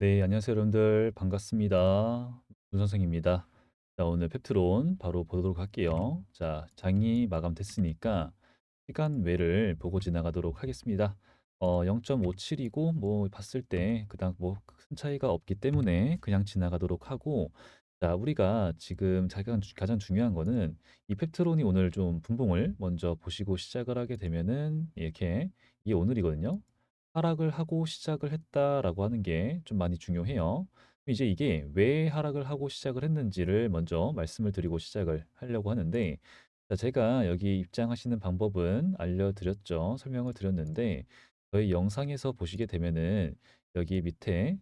네, 안녕하세요, 여러분들. 반갑습니다. 문 선생입니다. 자, 오늘 펩트론 바로 보도록 할게요. 자, 장이 마감됐으니까 시간 외를 보고 지나가도록 하겠습니다. 어, 0.57이고 뭐 봤을 때 그닥 뭐큰 차이가 없기 때문에 그냥 지나가도록 하고 자, 우리가 지금 가장, 주- 가장 중요한 거는 이 펩트론이 오늘 좀 분봉을 먼저 보시고 시작을 하게 되면은 이렇게 이게 오늘이거든요. 하락을 하고 시작을 했다라고 하는 게 좀 많이 중요해요. 이제 이게 왜 하락을 하고 시작을 했는지를 먼저 말씀을 드리고 시작을 하려고 하는데, 자, 제가 여기 입장하시는 방법은 알려드렸죠. 설명을 드렸는데, 저희 영상에서 보시게 되면은 여기 밑에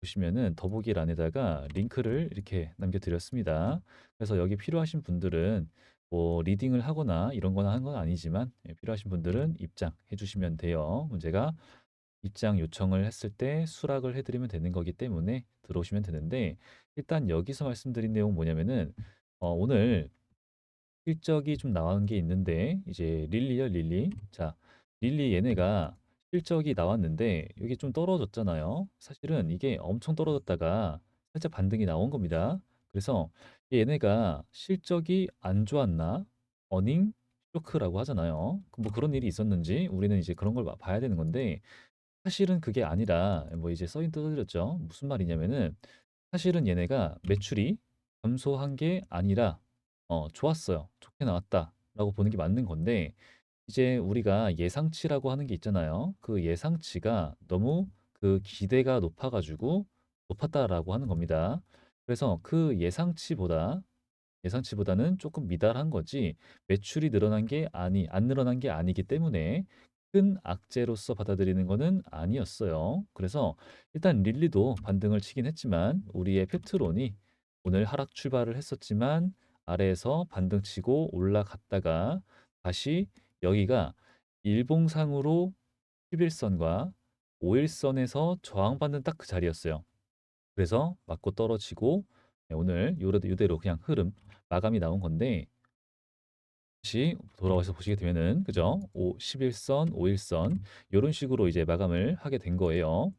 보시면은 더보기란에다가 링크를 이렇게 남겨드렸습니다. 그래서 여기 필요하신 분들은 뭐 리딩을 하거나 이런 거나 한 건 아니지만 예, 필요하신 분들은 입장해 주시면 돼요. 제가 입장 요청을 했을 때 수락을 해 드리면 되는 거기 때문에 들어오시면 되는데 일단 여기서 말씀드린 내용은 뭐냐면은 어 오늘 실적이 좀 나온 게 있는데 이제 릴리요, 릴리. 자, 릴리 얘네가 실적이 나왔는데 여기 좀 떨어졌잖아요. 사실은 이게 엄청 떨어졌다가 살짝 반등이 나온 겁니다. 그래서 얘네가 실적이 안 좋았나? 어닝 쇼크라고 하잖아요. 그뭐 그런 일이 있었는지 우리는 이제 그런 걸 봐- 봐야 되는 건데 사실은 그게 아니라 뭐 이제 써인 떠드렸죠. 무슨 말이냐면은 사실은 얘네가 매출이 감소한 게 아니라 어 좋았어요. 좋게 나왔다라고 보는 게 맞는 건데 이제 우리가 예상치라고 하는 게 있잖아요. 그 예상치가 너무 그 기대가 높아 가지고 높았다라고 하는 겁니다. 그래서 그 예상치보다 예상치보다는 조금 미달한 거지 매출이 늘어난 게 아니 안 늘어난 게 아니기 때문에 큰 악재로서 받아들이는 거는 아니었어요. 그래서 일단 릴리도 반등을 치긴 했지만 우리의 펩트론이 오늘 하락 출발을 했었지만 아래에서 반등 치고 올라갔다가 다시 여기가 일봉상으로 11선과 5일선에서 저항받는 딱 그 자리였어요. 그래서 맞고 떨어지고 네, 오늘 요래 요대로 그냥 흐름 마감이 나온 건데 다시 돌아와서 보시게 되면은 그죠? 오 11선, 5일선 요런 식으로 이제 마감을 하게 된 거예요.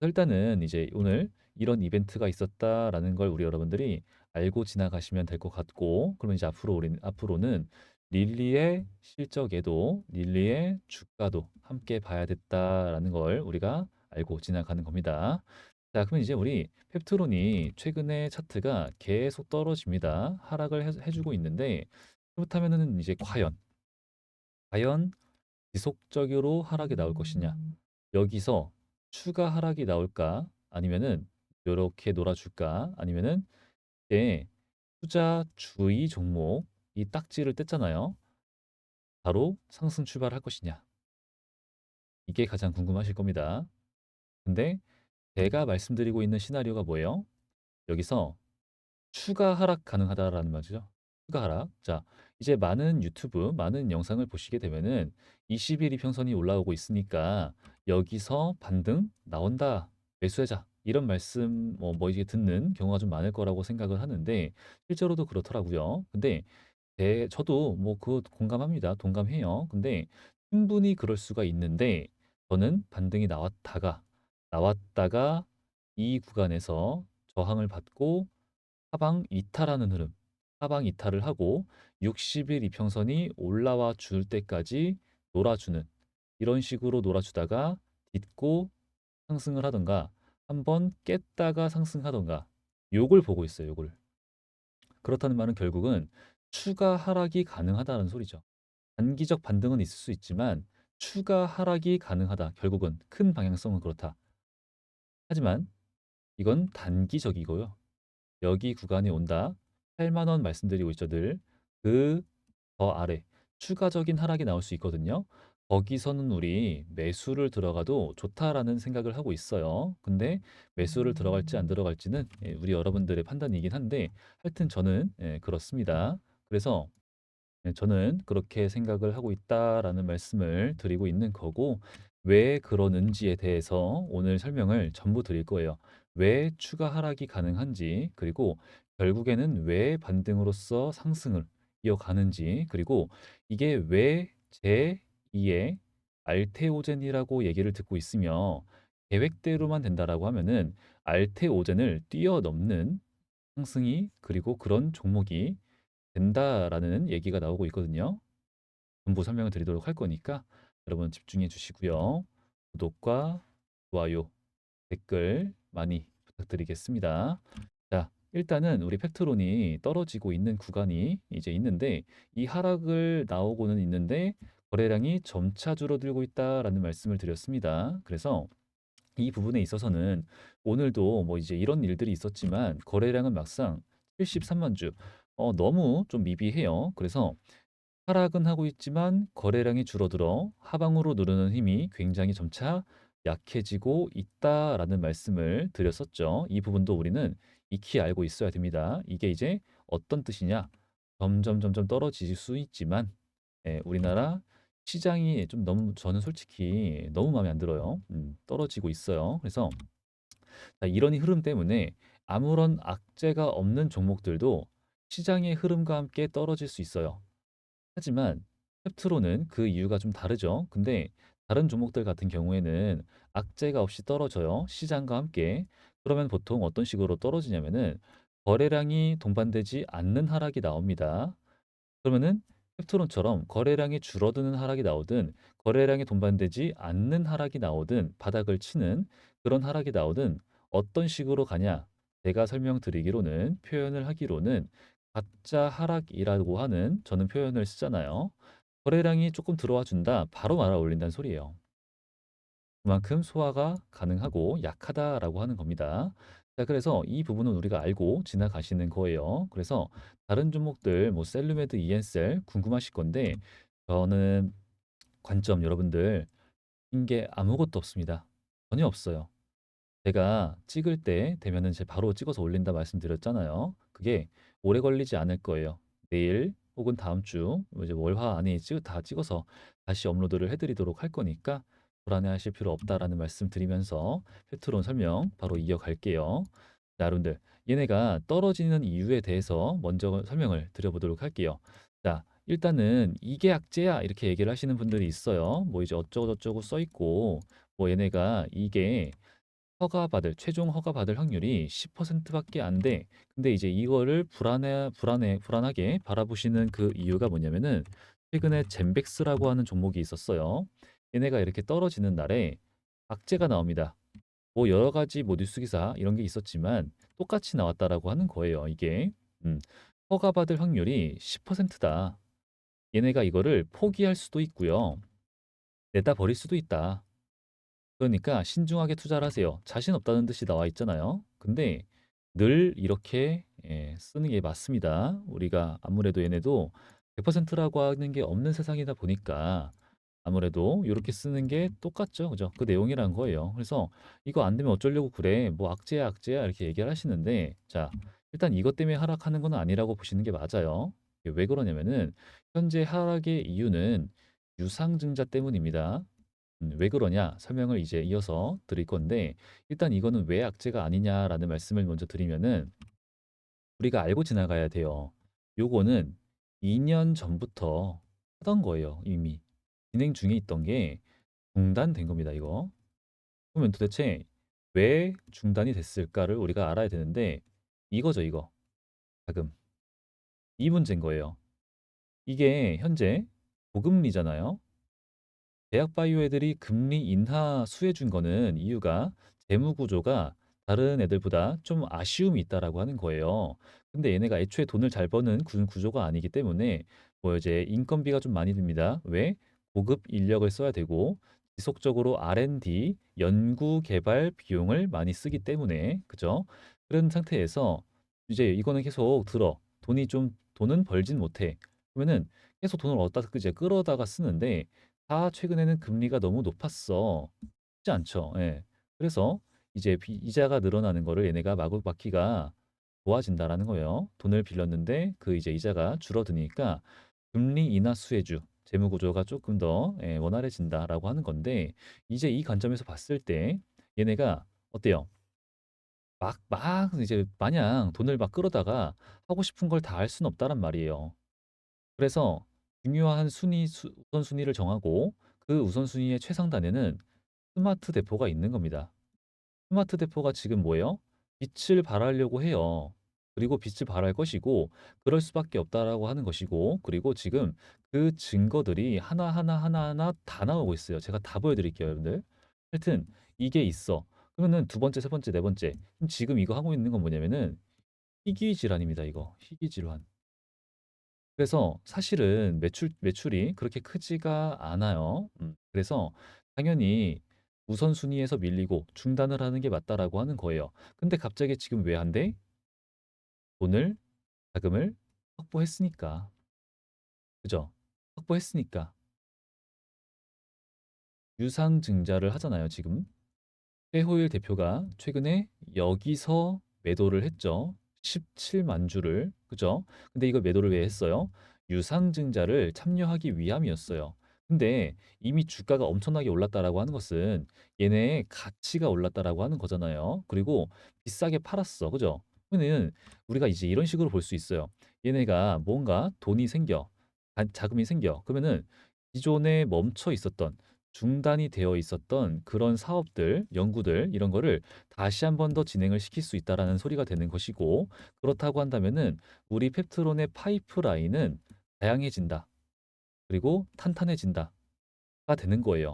일단은 이제 오늘 이런 이벤트가 있었다라는 걸 우리 여러분들이 알고 지나가시면 될 것 같고 그러면 이제 앞으로 우리는 앞으로는 릴리의 실적에도 릴리의 주가도 함께 봐야 됐다라는 걸 우리가 알고 지나가는 겁니다. 자, 그럼 이제 우리 펩트론이 최근에 차트가 계속 떨어집니다. 하락을 해, 해주고 있는데 그렇다면은 이제 과연 과연 지속적으로 하락이 나올 것이냐? 여기서 추가 하락이 나올까? 아니면은 요렇게 놀아줄까? 아니면은 이제 투자 주의 종목 이 딱지를 뗐잖아요. 바로 상승 출발할 것이냐? 이게 가장 궁금하실 겁니다. 근데 제가 말씀드리고 있는 시나리오가 뭐예요? 여기서 추가 하락 가능하다라는 말이죠. 추가 하락. 자, 이제 많은 유튜브, 많은 영상을 보시게 되면은 20일 이평선이 올라오고 있으니까 여기서 반등 나온다. 매수하자. 이런 말씀 뭐, 뭐 이게 듣는 경우가 좀 많을 거라고 생각을 하는데 실제로도 그렇더라고요. 근데 제 저도 뭐 그 공감합니다. 동감해요. 근데 충분히 그럴 수가 있는데 저는 반등이 나왔다가 나왔다가 이 구간에서 저항을 받고 하방 이탈하는 흐름, 하방 이탈을 하고 60일 이평선이 올라와 줄 때까지 놀아주는 이런 식으로 놀아주다가 딛고 상승을 하던가 한번 깼다가 상승하던가 요걸 보고 있어요. 요걸. 그렇다는 말은 결국은 추가 하락이 가능하다는 소리죠. 단기적 반등은 있을 수 있지만 추가 하락이 가능하다. 결국은 큰 방향성은 그렇다. 하지만 이건 단기적이고요. 여기 구간에 온다. 8만 원 말씀드리고 있죠, 늘. 그 더 아래 추가적인 하락이 나올 수 있거든요. 거기서는 우리 매수를 들어가도 좋다라는 생각을 하고 있어요. 근데 매수를 들어갈지 안 들어갈지는 예, 우리 여러분들의 판단이긴 한데 하여튼 저는 예, 그렇습니다. 그래서 네, 저는 그렇게 생각을 하고 있다라는 말씀을 드리고 있는 거고, 왜 그러는지에 대해서 오늘 설명을 전부 드릴 거예요. 왜 추가 하락이 가능한지, 그리고 결국에는 왜 반등으로써 상승을 이어가는지, 그리고 이게 왜 제2의 알테오젠이라고 얘기를 듣고 있으며, 계획대로만 된다라고 하면은 알테오젠을 뛰어넘는 상승이 그리고 그런 종목이 된다라는 얘기가 나오고 있거든요. 전부 설명을 드리도록 할 거니까 여러분 집중해 주시고요. 구독과 좋아요, 댓글 많이 부탁드리겠습니다. 자, 일단은 우리 팩트론이 떨어지고 있는 구간이 이제 있는데 이 하락을 나오고는 있는데 거래량이 점차 줄어들고 있다라는 말씀을 드렸습니다. 그래서 이 부분에 있어서는 오늘도 뭐 이제 이런 일들이 있었지만 거래량은 막상 73만 주, 어, 너무 좀 미비해요. 그래서 하락은 하고 있지만 거래량이 줄어들어 하방으로 누르는 힘이 굉장히 점차 약해지고 있다라는 말씀을 드렸었죠. 이 부분도 우리는 익히 알고 있어야 됩니다. 이게 이제 어떤 뜻이냐? 점점 점점 떨어질 수 있지만 예, 우리나라 시장이 좀 너무 저는 솔직히 너무 마음에 안 들어요. 음, 떨어지고 있어요. 그래서 자, 이런 흐름 때문에 아무런 악재가 없는 종목들도 시장의 흐름과 함께 떨어질 수 있어요. 하지만 펩트로는 그 이유가 좀 다르죠. 근데 다른 종목들 같은 경우에는 악재가 없이 떨어져요. 시장과 함께. 그러면 보통 어떤 식으로 떨어지냐면은 거래량이 동반되지 않는 하락이 나옵니다. 그러면은 펩트론처럼 거래량이 줄어드는 하락이 나오든 거래량이 동반되지 않는 하락이 나오든 바닥을 치는 그런 하락이 나오든 어떤 식으로 가냐? 제가 설명드리기로는 표현을 하기로는 가짜 하락이라고 하는 저는 표현을 쓰잖아요. 거래량이 조금 들어와 준다. 바로 말아 올린다는 소리예요. 그만큼 소화가 가능하고 약하다라고 하는 겁니다. 자, 그래서 이 부분은 우리가 알고 지나가시는 거예요. 그래서 다른 종목들, 뭐 셀루메드, 이엔셀 궁금하실 건데 저는 관점 여러분들 인게 아무것도 없습니다. 전혀 없어요. 제가 찍을 때 되면은 제 바로 찍어서 올린다 말씀드렸잖아요. 그게 오래 걸리지 않을 거예요. 내일 혹은 다음 주 이제 월화 안에 찍, 다 찍어서 다시 업로드를 해드리도록 할 거니까 불안해하실 필요 없다라는 말씀 드리면서 페트론 설명 바로 이어갈게요. 자, 여러분들 얘네가 떨어지는 이유에 대해서 먼저 설명을 드려보도록 할게요. 자, 일단은 이게 악재야 이렇게 얘기를 하시는 분들이 있어요. 뭐 이제 어쩌고저쩌고 써 있고 뭐 얘네가 이게 허가받을 최종 허가받을 확률이 10%밖에 안 돼. 근데 이제 이거를 불안해 불안해 불안하게 바라보시는 그 이유가 뭐냐면은 최근에 젠백스라고 하는 종목이 있었어요. 얘네가 이렇게 떨어지는 날에 악재가 나옵니다. 뭐 여러 가지 뭐 뉴스 기사 이런 게 있었지만 똑같이 나왔다라고 하는 거예요. 이게 음, 허가받을 확률이 10%다. 얘네가 이거를 포기할 수도 있고요. 내다 버릴 수도 있다. 그러니까 신중하게 투자를 하세요. 자신 없다는 듯이 나와 있잖아요. 근데 늘 이렇게 예, 쓰는 게 맞습니다. 우리가 아무래도 얘네도 100%라고 하는 게 없는 세상이다 보니까 아무래도 이렇게 쓰는 게 똑같죠. 그죠? 그 내용이란 거예요. 그래서 이거 안 되면 어쩌려고 그래. 뭐 악재야, 악재야 이렇게 얘기를 하시는데 자, 일단 이것 때문에 하락하는 건 아니라고 보시는 게 맞아요. 왜 그러냐면은 현재 하락의 이유는 유상증자 때문입니다. 음, 왜 그러냐 설명을 이제 이어서 드릴 건데 일단 이거는 왜 악재가 아니냐라는 말씀을 먼저 드리면은 우리가 알고 지나가야 돼요. 요거는 2년 전부터 하던 거예요, 이미. 진행 중에 있던 게 중단된 겁니다, 이거. 그러면 도대체 왜 중단이 됐을까를 우리가 알아야 되는데 이거죠, 이거. 자금. 이 문제인 거예요. 이게 현재 고금리잖아요. 대학 바이오 애들이 금리 인하 수혜 준 거는 이유가 재무 구조가 다른 애들보다 좀 아쉬움이 있다라고 하는 거예요. 근데 얘네가 애초에 돈을 잘 버는 구- 구조가 아니기 때문에 뭐 이제 인건비가 좀 많이 듭니다. 왜? 고급 인력을 써야 되고 지속적으로 R&D 연구 개발 비용을 많이 쓰기 때문에 그죠? 그런 상태에서 이제 이거는 계속 들어 돈이 좀 돈은 벌진 못해. 그러면은 계속 돈을 얻다 이제 끌어다가 쓰는데 다 최근에는 금리가 너무 높았어. 쉽지 않죠. 예. 그래서 이제 비- 이자가 늘어나는 거를 얘네가 마구 막기가 좋아진다라는 거예요. 돈을 빌렸는데 그 이제 이자가 줄어드니까 금리 인하 수혜주 재무 구조가 조금 더 예, 원활해진다라고 하는 건데 이제 이 관점에서 봤을 때 얘네가 어때요? 막, 막 이제 마냥 돈을 막 끌어다가 하고 싶은 걸 다 할 수는 없다란 말이에요. 그래서 중요한 순위 수 우선순위를 정하고 그 우선순위의 최상단에는 스마트 대포가 있는 겁니다. 스마트 대포가 지금 뭐예요? 빛을 발하려고 해요. 그리고 빛을 발할 것이고 그럴 수밖에 없다라고 하는 것이고 그리고 지금 그 증거들이 하나하나 하나하나 다 나오고 있어요. 제가 다 보여드릴게요, 여러분들. 하여튼 이게 있어. 그러면은 두 번째, 세 번째, 네 번째. 지금 이거 하고 있는 건 뭐냐면은 희귀 질환입니다, 이거. 희귀 질환. 그래서 사실은 매출 매출이 그렇게 크지가 않아요. 음. 그래서 당연히 우선순위에서 밀리고 중단을 하는 게 맞다라고 하는 거예요. 근데 갑자기 지금 왜 안 돼? 돈을 자금을 확보했으니까. 그죠? 확보했으니까 유상증자를 하잖아요, 지금. 최호일 대표가 최근에 여기서 매도를 했죠. 17만 주를. 그죠? 근데 이걸 매도를 왜 했어요? 유상증자를 참여하기 위함이었어요. 근데 이미 주가가 엄청나게 올랐다라고 하는 것은 얘네의 가치가 올랐다라고 하는 거잖아요. 그리고 비싸게 팔았어. 그죠? 그러면 우리가 이제 이런 식으로 볼 수 있어요. 얘네가 뭔가 돈이 생겨. 자- 자금이 생겨. 그러면은 기존에 멈춰 있었던 중단이 되어 있었던 그런 사업들, 연구들 이런 거를 다시 한 번 더 진행을 시킬 수 있다라는 소리가 되는 것이고 그렇다고 한다면은 우리 펩트론의 파이프라인은 다양해진다. 그리고 탄탄해진다가 되는 거예요.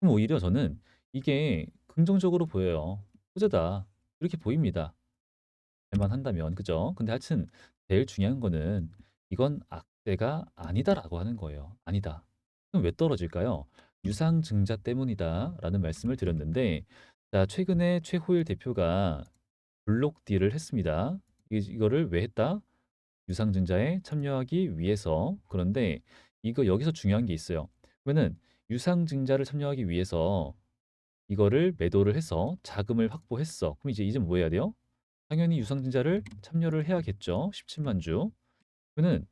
그럼 오히려 저는 이게 긍정적으로 보여요. 호재다. 이렇게 보입니다. 잘만 한다면 그죠? 근데 하여튼 제일 중요한 거는 이건 악재가 아니다라고 하는 거예요. 아니다. 왜 떨어질까요? 유상 증자 때문이다라는 말씀을 드렸는데 자, 최근에 최호일 대표가 블록 딜을 했습니다. 이- 이거를 왜 했다? 유상증자에 참여하기 위해서. 그런데 이거 여기서 중요한 게 있어요. 그러면은 유상증자를 참여하기 위해서 이거를 매도를 해서 자금을 확보했어. 그럼 이제 이제 뭐 해야 돼요? 당연히 유상증자를 참여를 해야겠죠. 17만 주. 그러면은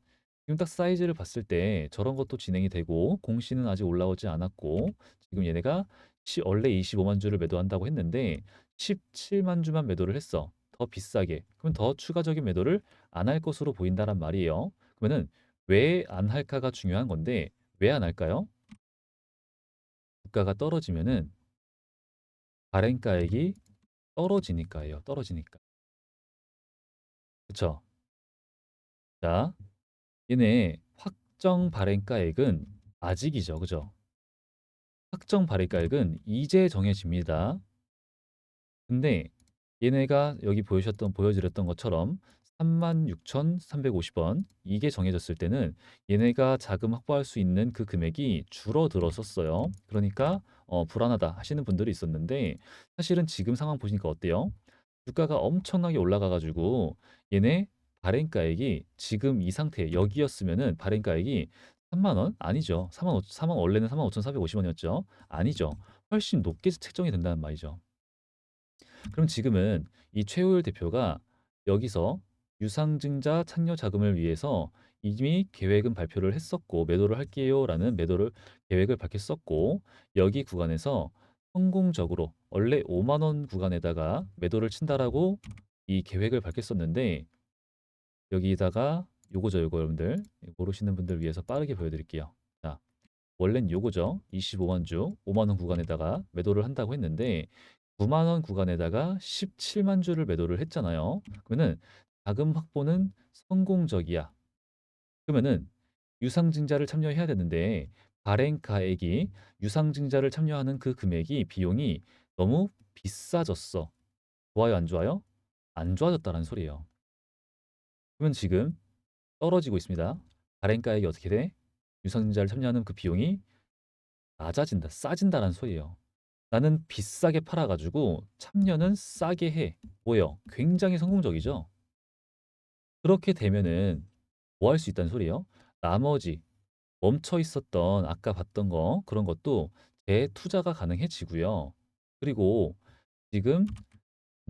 지금 딱 사이즈를 봤을 때 저런 것도 진행이 되고 공시는 아직 올라오지 않았고 지금 얘네가 시- 원래 25만 주를 매도한다고 했는데 17만 주만 매도를 했어. 더 비싸게. 그러면 더 추가적인 매도를 안 할 것으로 보인다란 말이에요. 그러면은 왜 안 할까가 중요한 건데 왜 안 할까요? 주가가 떨어지면은 발행가액이 떨어지니까예요. 떨어지니까. 그쵸? 자, 얘네 확정 발행가액은 아직이죠. 그죠? 확정 발행가액은 이제 정해집니다. 근데 얘네가 여기 보여주셨던 보여드렸던 것처럼 36,350원 이게 정해졌을 때는 얘네가 자금 확보할 수 있는 그 금액이 줄어들었었어요. 그러니까 어, 불안하다 하시는 분들이 있었는데 사실은 지금 상황 보시니까 어때요? 주가가 엄청나게 올라가 가지고 얘네 발행가액이 지금 이 상태 여기였으면은 발행가액이 3만 원? 아니죠. 4만 5, 4만 원래는 45,450원이었죠. 아니죠. 훨씬 높게 책정이 된다는 말이죠. 그럼 지금은 이 최우열 대표가 여기서 유상증자 참여 자금을 위해서 이미 계획은 발표를 했었고 매도를 할게요라는 매도를 계획을 밝혔었고 여기 구간에서 성공적으로 원래 5만 원 구간에다가 매도를 친다라고 이 계획을 밝혔었는데 여기다가 요거죠 요거 여러분들 모르시는 분들 위해서 빠르게 보여드릴게요. 자 원래는 요거죠 25만 주 5만 원 구간에다가 매도를 한다고 했는데 9만 원 구간에다가 17만 주를 매도를 했잖아요. 그러면은 자금 확보는 성공적이야. 그러면은 유상증자를 참여해야 되는데 발행가액이 유상증자를 참여하는 그 금액이 비용이 너무 비싸졌어. 좋아요, 안 좋아요? 안 좋아졌다는 소리예요. 그러면 지금 떨어지고 있습니다. 발행가액이 어떻게 돼? 유상증자를 참여하는 그 비용이 낮아진다, 싸진다는 소리예요. 나는 비싸게 팔아가지고 참여는 싸게 해. 뭐예요? 굉장히 성공적이죠? 그렇게 되면은 뭐 할 수 있다는 소리예요? 나머지 멈춰 있었던 아까 봤던 거 그런 것도 재투자가 가능해지고요. 그리고 지금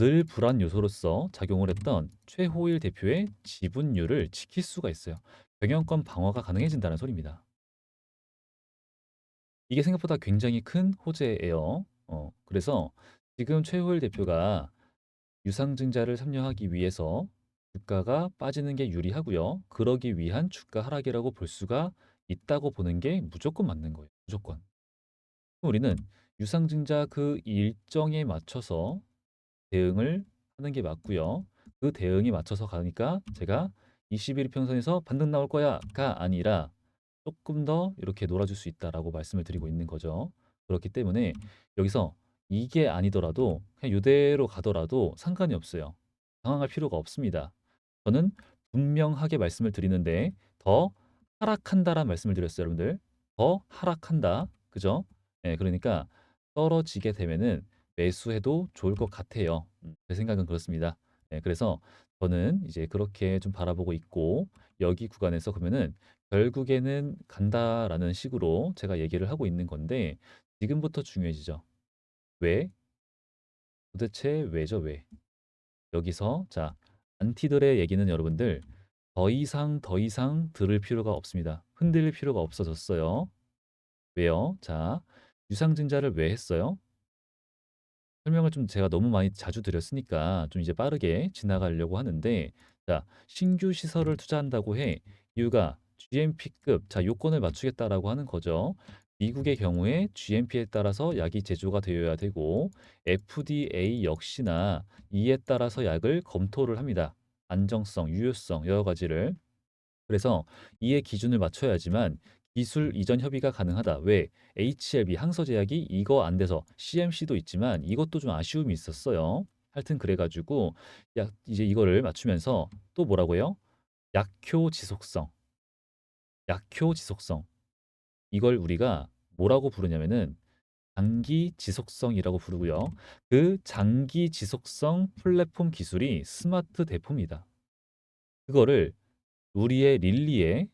늘 불안 요소로서 작용을 했던 최호일 대표의 지분율을 지킬 수가 있어요. 경영권 방어가 가능해진다는 소리입니다. 이게 생각보다 굉장히 큰 호재예요. 어, 그래서 지금 최호일 대표가 유상증자를 참여하기 위해서 주가가 빠지는 게 유리하고요. 그러기 위한 주가 하락이라고 볼 수가 있다고 보는 게 무조건 맞는 거예요. 무조건. 우리는 유상증자 그 일정에 맞춰서 대응을 하는 게 맞고요. 그 대응에 맞춰서 가니까 제가 21 평선에서 반등 나올 거야가 아니라 조금 더 이렇게 놀아줄 수 있다라고 말씀을 드리고 있는 거죠. 그렇기 때문에 여기서 이게 아니더라도 그냥 이대로 가더라도 상관이 없어요. 당황할 필요가 없습니다. 저는 분명하게 말씀을 드리는데 더 하락한다라는 말씀을 드렸어요, 여러분들. 더 하락한다. 그죠? 예, 그러니까 떨어지게 되면은 매수해도 좋을 것 같아요. 음, 제 생각은 그렇습니다. 예, 그래서 저는 이제 그렇게 좀 바라보고 있고 여기 구간에서 그러면은 결국에는 간다라는 식으로 제가 얘기를 하고 있는 건데 지금부터 중요해지죠. 왜? 도대체 왜죠? 왜? 여기서 자 안티들의 얘기는 여러분들 더 이상 더 이상 들을 필요가 없습니다. 흔들릴 필요가 없어졌어요. 왜요? 자 유상증자를 왜 했어요? 설명을 좀 제가 너무 많이 자주 드렸으니까 좀 이제 빠르게 지나가려고 하는데 자 신규 시설을 투자한다고 해 이유가 GMP급 자 요건을 맞추겠다라고 하는 거죠. 미국의 경우에 GMP에 따라서 약이 제조가 되어야 되고 FDA 역시나 이에 따라서 약을 검토를 합니다. 안정성, 유효성 여러 가지를 그래서 이에 기준을 맞춰야지만 기술 이전 협의가 가능하다. 왜? HLB 항서제약이 이거 안 돼서 CMC도 있지만 이것도 좀 아쉬움이 있었어요. 하여튼 그래가지고 약 이제 이거를 맞추면서 또 뭐라고요? 약효 지속성, 약효 지속성 이걸 우리가 뭐라고 부르냐면은 장기 지속성이라고 부르고요. 그 장기 지속성 플랫폼 기술이 스마트 대포입니다. 그거를 우리의 릴리에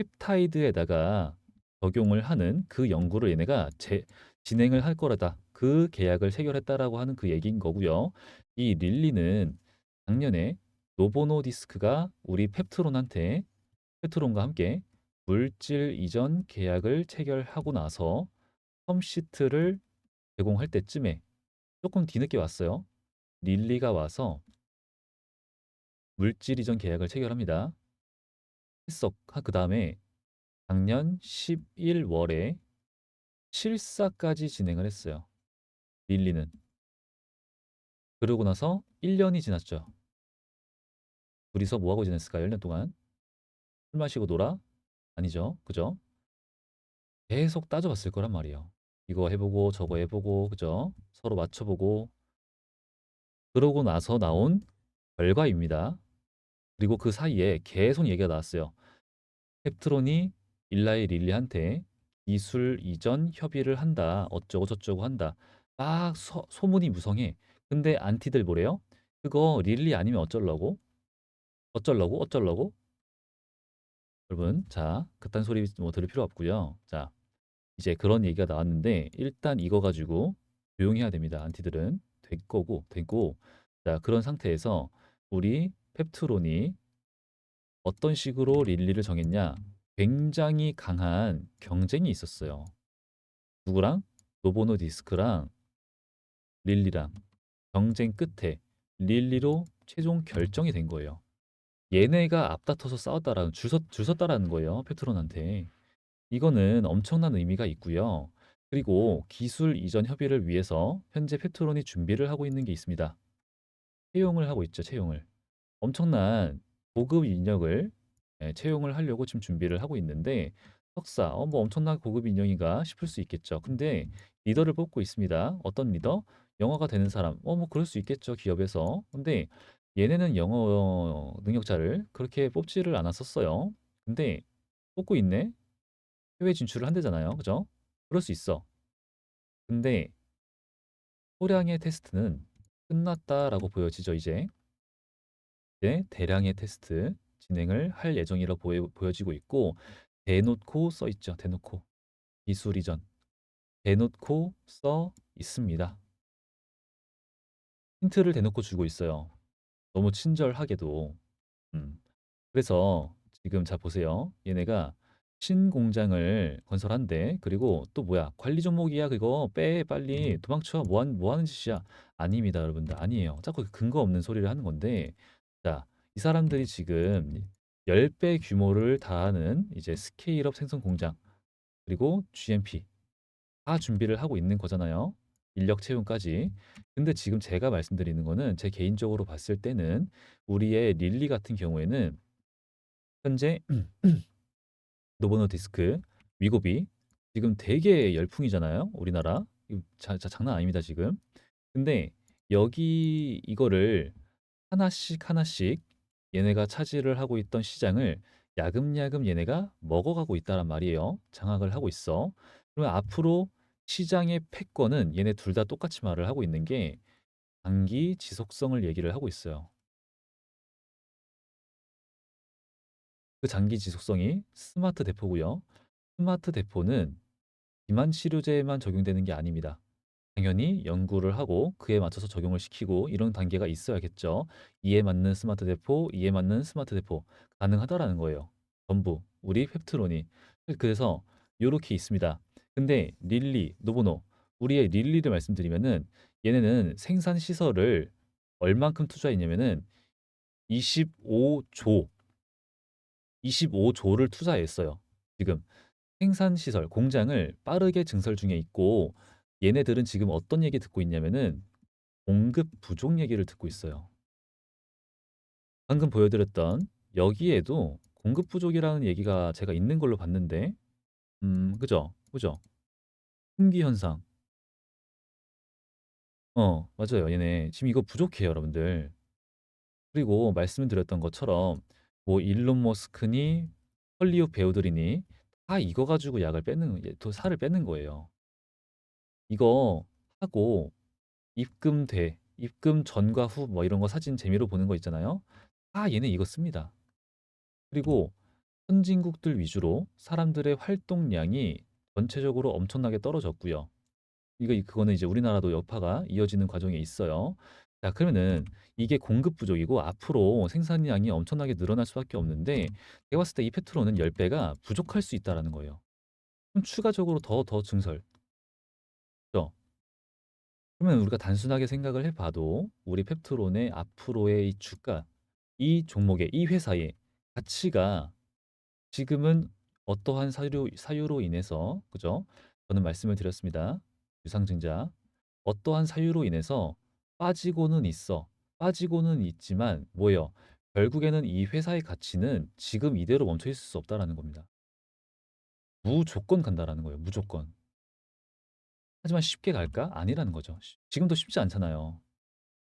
펩타이드에다가 적용을 하는 그 연구를 얘네가 제, 진행을 할 거라다. 그 계약을 체결했다라고 하는 그 얘기인 거고요. 이 릴리는 작년에 노보노디스크가 우리 펩트론한테 펩트론과 함께 물질 이전 계약을 체결하고 나서 텀시트를 제공할 때쯤에 조금 뒤늦게 왔어요. 릴리가 와서 물질 이전 계약을 체결합니다. 했어. 그 다음에 작년 11월에 실사까지 진행을 했어요. 릴리는. 그러고 나서 1년이 지났죠. 둘이서 뭐하고 지냈을까요? 1년 동안. 술 마시고 놀아? 아니죠. 그죠? 계속 따져봤을 거란 말이에요. 이거 해보고 저거 해보고 그죠? 서로 맞춰보고 그러고 나서 나온 결과입니다. 그리고 그 사이에 계속 얘기가 나왔어요. 펩트론이 일라이 릴리한테 기술 이전 협의를 한다. 어쩌고 저쩌고 한다. 막 소, 소문이 무성해. 근데 안티들 뭐래요? 그거 릴리 아니면 어쩌려고? 어쩌려고? 어쩌려고? 여러분, 자, 그딴 소리 뭐 들을 필요 없고요. 자, 이제 그런 얘기가 나왔는데 일단 이거 가지고 조용해야 됩니다. 안티들은 될 거고 되고 자, 그런 상태에서 우리 펩트론이 어떤 식으로 릴리를 정했냐? 굉장히 강한 경쟁이 있었어요. 누구랑? 노보노 디스크랑 릴리랑 경쟁 끝에 릴리로 최종 결정이 된 거예요. 얘네가 앞다퉈서 싸웠다라는 줄, 섰, 줄 섰다라는 거예요. 페트론한테. 이거는 엄청난 의미가 있고요. 그리고 기술 이전 협의를 위해서 현재 페트론이 준비를 하고 있는 게 있습니다. 채용을 하고 있죠, 채용을. 엄청난 고급 인력을 예, 채용을 하려고 지금 준비를 하고 있는데 석사, 어, 뭐 엄청난 고급 인력인가 싶을 수 있겠죠. 근데 리더를 뽑고 있습니다. 어떤 리더? 영어가 되는 사람. 어, 뭐 그럴 수 있겠죠, 기업에서. 근데 얘네는 영어 능력자를 그렇게 뽑지를 않았었어요. 근데 뽑고 있네? 해외 진출을 한대잖아요. 그죠? 그럴 수 있어. 근데 소량의 테스트는 끝났다라고 보여지죠, 이제. 이제 대량의 테스트 진행을 할 예정이라 보여, 보여지고 있고 대놓고 써 있죠. 대놓고 이전 대놓고 써 있습니다. 힌트를 대놓고 주고 있어요. 너무 친절하게도. 음. 그래서 지금 자 보세요. 얘네가 신공장을 건설한대. 그리고 또 뭐야? 관리 종목이야. 그거 빼 빨리 도망쳐. 뭐, 한, 뭐 하는 짓이야? 아닙니다, 여러분들. 아니에요. 자꾸 근거 없는 소리를 하는 건데 자, 이 사람들이 지금 10배 규모를 다하는 이제 스케일업 생성 공장 그리고 GMP 다 준비를 하고 있는 거잖아요. 인력 채용까지. 근데 지금 제가 말씀드리는 거는 제 개인적으로 봤을 때는 우리의 릴리 같은 경우에는 현재 노보노 디스크, 위고비 지금 되게 열풍이잖아요. 우리나라. 자, 자, 장난 아닙니다, 지금. 근데 여기 이거를 하나씩 하나씩 얘네가 차지를 하고 있던 시장을 야금야금 얘네가 먹어가고 있다란 말이에요. 장악을 하고 있어. 그러면 앞으로 시장의 패권은 얘네 둘 다 똑같이 말을 하고 있는 게 장기 지속성을 얘기를 하고 있어요. 그 장기 지속성이 스마트 대포고요. 스마트 대포는 비만 치료제에만 적용되는 게 아닙니다. 당연히 연구를 하고 그에 맞춰서 적용을 시키고 이런 단계가 있어야겠죠. 이에 맞는 스마트 대포, 이에 맞는 스마트 대포 가능하다라는 거예요. 전부 우리 펩트론이 그래서 요렇게 있습니다. 근데 릴리, 노보노 우리의 릴리를 말씀드리면은 얘네는 생산 시설을 얼만큼 투자했냐면은 25조 25조를 투자했어요. 지금 생산 시설, 공장을 빠르게 증설 중에 있고 얘네들은 지금 어떤 얘기 듣고 있냐면은 공급 부족 얘기를 듣고 있어요. 방금 보여드렸던 여기에도 공급 부족이라는 얘기가 제가 있는 걸로 봤는데, 음, 그죠? 그죠? 품귀 현상. 어, 맞아요. 얘네 지금 이거 부족해요, 여러분들. 그리고 말씀드렸던 것처럼 뭐 일론 머스크니 헐리우드 배우들이니 다 이거 가지고 약을 예, 또 살을 뺏는 거예요. 이거 하고 입금돼. 입금 전과 후 뭐 이런 거 사진 재미로 보는 거 있잖아요. 다 얘네 이거 씁니다. 그리고 선진국들 위주로 사람들의 활동량이 전체적으로 엄청나게 떨어졌고요. 이거 그거는 이제 우리나라도 여파가 이어지는 과정에 있어요. 자, 그러면은 이게 공급 부족이고 앞으로 생산량이 엄청나게 늘어날 수밖에 없는데 제가 봤을 때 이 페트로는 10배가 부족할 수 있다라는 거예요. 그럼 추가적으로 더 더 증설. 그러면 우리가 단순하게 생각을 해봐도 우리 펩트론의 앞으로의 이 주가, 이 종목의 이 회사의 가치가 지금은 어떠한 사유, 사유로 인해서 그죠? 저는 말씀을 드렸습니다. 유상증자 어떠한 사유로 인해서 빠지고는 있어. 빠지고는 있지만 뭐예요? 결국에는 이 회사의 가치는 지금 이대로 멈춰 있을 수 없다라는 겁니다. 무조건 간다라는 거예요. 무조건. 하지만 쉽게 갈까? 아니라는 거죠. 시- 지금도 쉽지 않잖아요.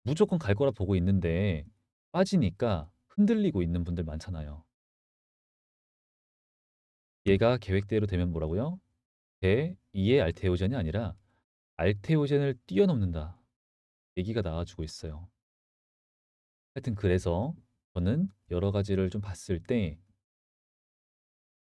무조건 갈 거라 보고 있는데 빠지니까 흔들리고 있는 분들 많잖아요. 얘가 계획대로 되면 뭐라고요? 대 2의 알테오젠이 아니라 알테오젠을 뛰어넘는다. 얘기가 나와주고 있어요. 하여튼 그래서 저는 여러 가지를 좀 봤을 때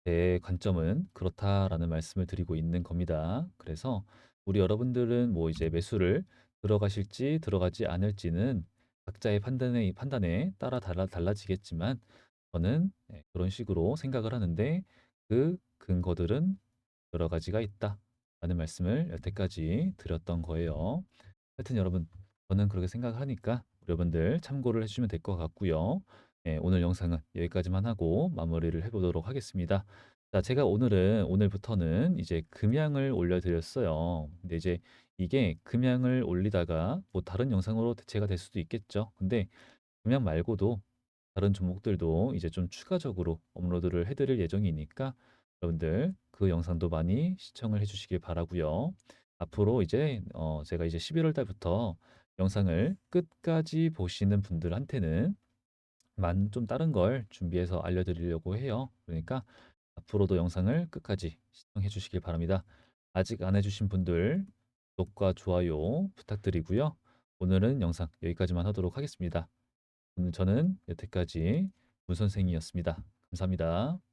제 관점은 그렇다라는 말씀을 드리고 있는 겁니다. 그래서 우리 여러분들은 뭐 이제 매수를 들어가실지 들어가지 않을지는 각자의 판단에, 판단에 따라 달라, 달라지겠지만 저는 네, 그런 식으로 생각을 하는데 그 근거들은 여러 가지가 있다 라는 말씀을 여태까지 드렸던 거예요. 하여튼 여러분 저는 그렇게 생각하니까 여러분들 참고를 해주시면 될 것 같고요. 예, 오늘 영상은 여기까지만 하고 마무리를 해보도록 하겠습니다. 자, 제가 오늘은 오늘부터는 이제 금양을 올려드렸어요. 근데 이제 이게 금양을 올리다가 뭐 다른 영상으로 대체가 될 수도 있겠죠. 근데 금양 말고도 다른 종목들도 이제 좀 추가적으로 업로드를 해드릴 예정이니까 여러분들 그 영상도 많이 시청을 해주시길 바라고요. 앞으로 이제 어 제가 이제 11월 달부터 영상을 끝까지 보시는 분들한테는 만 좀 다른 걸 준비해서 알려드리려고 해요. 그러니까 앞으로도 영상을 끝까지 시청해 주시길 바랍니다. 아직 안 해주신 분들 구독과 좋아요 부탁드리고요. 오늘은 영상 여기까지만 하도록 하겠습니다. 오늘 저는 여태까지 문 선생이었습니다. 감사합니다.